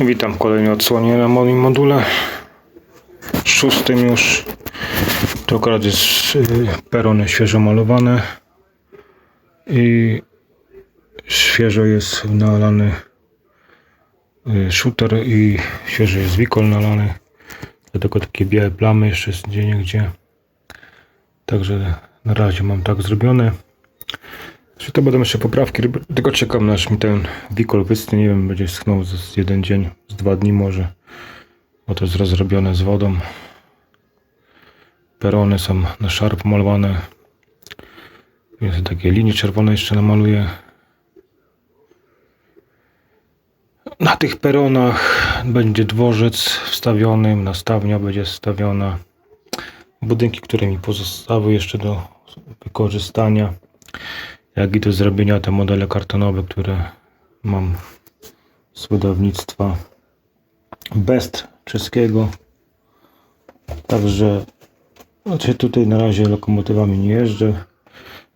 Witam w kolejnej odsłonie na moim module. Szóstym już. To akurat jest y, perony świeżo malowane. I świeżo jest nalany y, shooter i świeżo jest wikol nalany. Dlatego takie białe plamy jeszcze jest gdzie niegdzie. Także na razie mam tak zrobione. Czy to będą jeszcze poprawki, tylko czekam aż mi ten wikol wystnie, nie wiem, będzie schnął z jeden dzień, z dwa dni może, bo to jest rozrobione z wodą. Perony są na szarp malowane. Jest takie linie czerwone jeszcze namaluję. Na tych peronach będzie dworzec wstawiony, nastawnia będzie wstawiona. Budynki, które mi pozostały jeszcze do wykorzystania jak i do zrobienia te modele kartonowe, które mam z wydawnictwa Best czeskiego. Także znaczy tutaj na razie lokomotywami nie jeżdżę.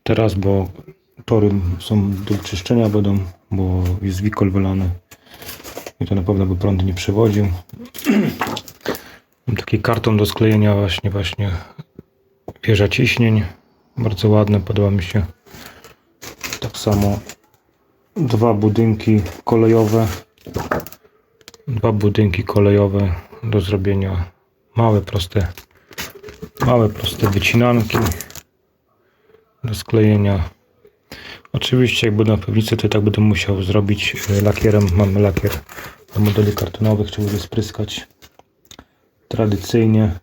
Teraz, bo tory są do czyszczenia będą, bo jest wikol wylany. I to na pewno by prąd nie przewodził. Mam taki karton do sklejenia właśnie, właśnie wieża ciśnień. Bardzo ładne, podoba mi się. Tak samo dwa budynki kolejowe. Dwa budynki kolejowe do zrobienia. Małe, proste, małe, proste wycinanki do sklejenia. Oczywiście, jak będę na pewnicy, to i tak będę musiał zrobić e, lakierem. Mamy lakier do modeli kartonowych, trzeba będzie spryskać tradycyjnie.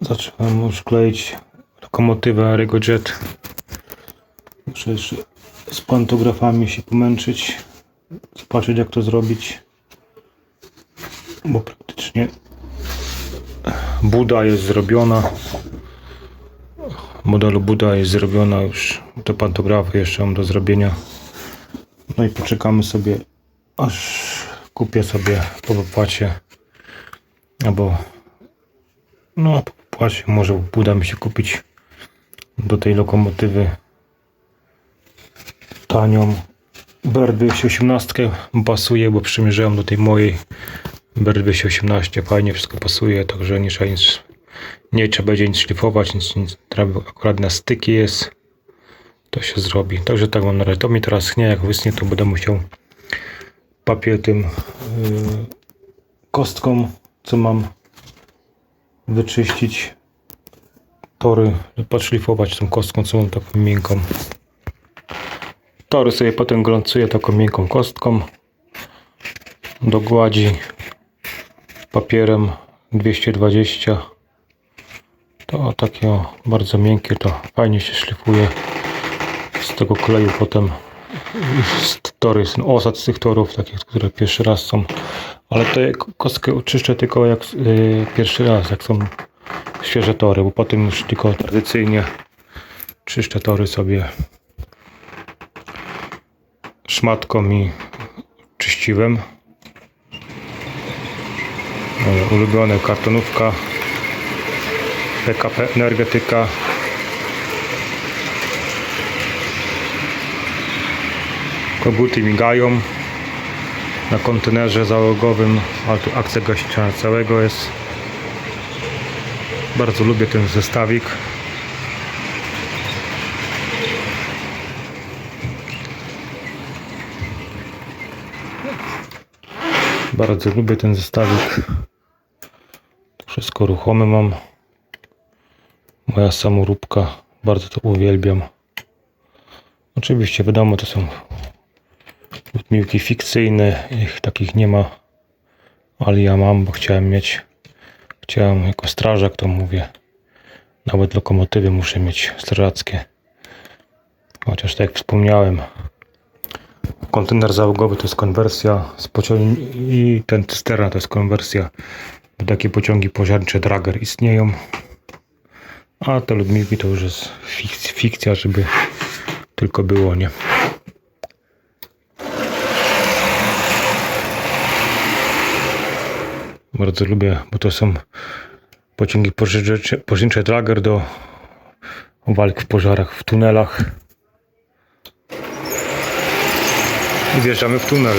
Zacząłem już kleić lokomotywę Regojet. Muszę jeszcze z pantografami się pomęczyć. Zobaczyć jak to zrobić. Bo praktycznie Buda jest zrobiona. Modelu Buda jest zrobiona już. Te pantografy jeszcze mam do zrobienia. No i poczekamy sobie aż kupię sobie po wypłacie albo no po wypłacie może uda mi się kupić do tej lokomotywy tanią. Berdy 18 pasuje, bo przymierzyłem do tej mojej. Berdy 18 fajnie wszystko pasuje, także nie trzeba nic nie trzeba będzie nic szlifować, nic, nic. Akurat na styki jest. To się zrobi, także tak mam na razie. To mi teraz chnie, jak wysnie to będę musiał papier tym yy, kostką co mam wyczyścić tory, podszlifować tą kostką, co mam taką miękką. Tory sobie potem glącuję taką miękką kostką. Do gładzi papierem 220 to takie bardzo miękkie to fajnie się szlifuje. Z tego kleju potem z tory, ten osad z tych torów takich, które pierwszy raz są. Ale to kostkę oczyszczę tylko jak yy, pierwszy raz, jak są świeże tory, bo potem już tylko tradycyjnie czyszczę tory sobie szmatką i czyściłem. Moja ulubiona kartonówka PKP Energetyka koguty migają na kontenerze załogowym a tu akcja gaśnicza całego jest bardzo lubię ten zestawik. Bardzo lubię ten zestawik. Wszystko ruchome mam. Moja samoróbka. Bardzo to uwielbiam. Oczywiście wiadomo to są Miłki fikcyjne, ich takich nie ma, ale ja mam, bo chciałem mieć, chciałem jako strażak to mówię, nawet lokomotywy muszę mieć strażackie. Chociaż tak jak wspomniałem, kontener załogowy to jest konwersja z i ten cysterna to jest konwersja. Takie pociągi pożarnicze Drager istnieją, a te Ludmiłki to już jest fikcja żeby tylko było, nie? Bardzo lubię, bo to są pociągi pożyczcze, pożyczcze Drager do walk w pożarach, w tunelach. I wjeżdżamy w tunel.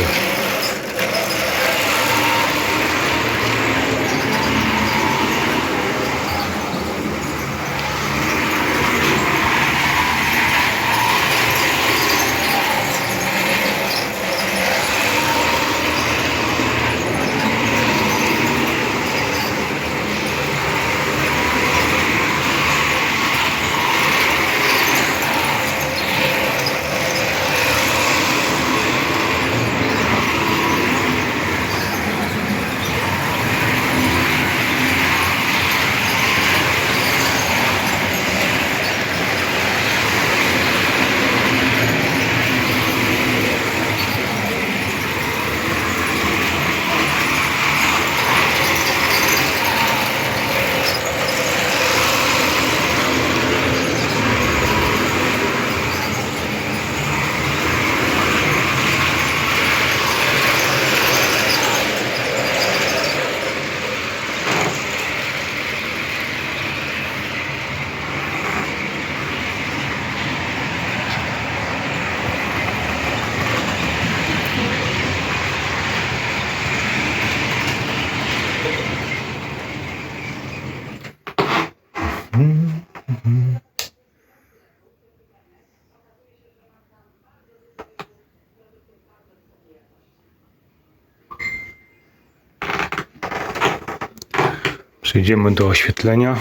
Przejdziemy do oświetlenia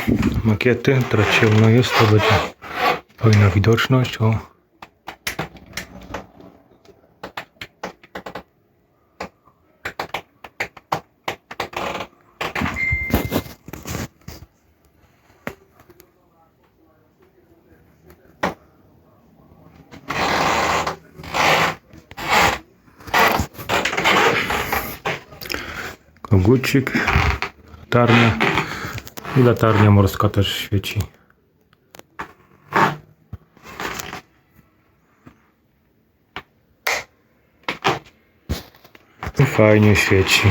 makiety. Teraz ciemno jest, to będzie fajna widoczność. O. Kogucik, latarnia i latarnia morska też świeci. I fajnie świeci.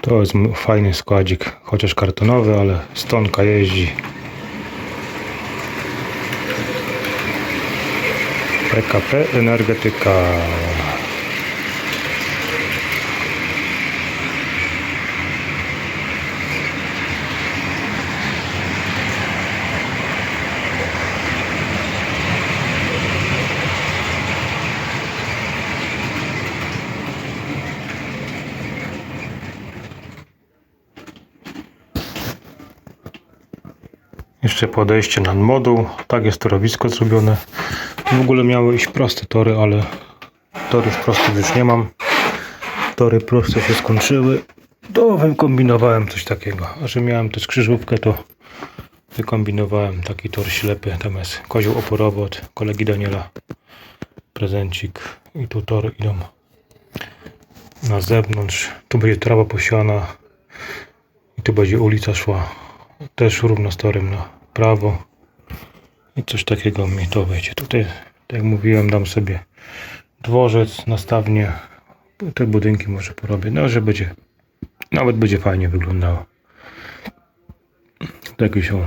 To jest fajny składzik, chociaż kartonowy, ale stonka jeździ. PKP Energetyka. Jeszcze podejście nad moduł. Tak jest torowisko zrobione. W ogóle miały iść proste tory, ale torów prostych już nie mam. Tory proste się skończyły. To wykombinowałem coś takiego. A że miałem też krzyżówkę, to wykombinowałem taki tor ślepy. Tam jest kozioł oporowy od kolegi Daniela. Prezencik. I tu tory idą na zewnątrz. Tu będzie trawa posiana. I tu będzie ulica szła też równo z torem na prawo i coś takiego mi to wejdzie. Tutaj, tak jak mówiłem, dam sobie dworzec, nastawnie te budynki może porobię, no że będzie nawet będzie fajnie wyglądało. Taki się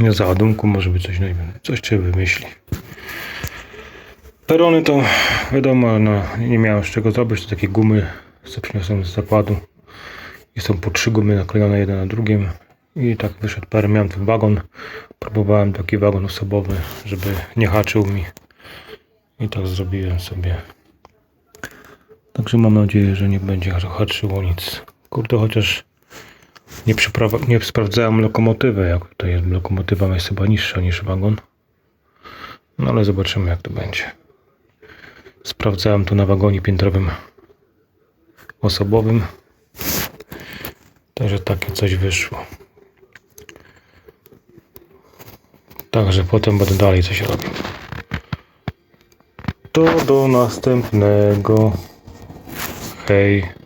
nie załadunku może być coś, nie wiem, coś trzeba wymyśli. Perony to wiadomo, no, nie miałem z czego zrobić, to takie gumy co przyniosłem z zakładu. I są po trzy gumy naklejone jeden na drugim. I tak wyszedł parę. Miałem ten wagon. Próbowałem taki wagon osobowy, żeby nie haczył mi. I tak zrobiłem sobie. Także mam nadzieję, że nie będzie haczyło nic. Kurde, chociaż nie, nie sprawdzałem lokomotywy, jak tutaj jest. Lokomotywa jest chyba niższa niż wagon. No ale zobaczymy jak to będzie. Sprawdzałem to na wagonie piętrowym osobowym. Także takie coś wyszło. Także potem będę dalej coś robił. To do następnego. Hej.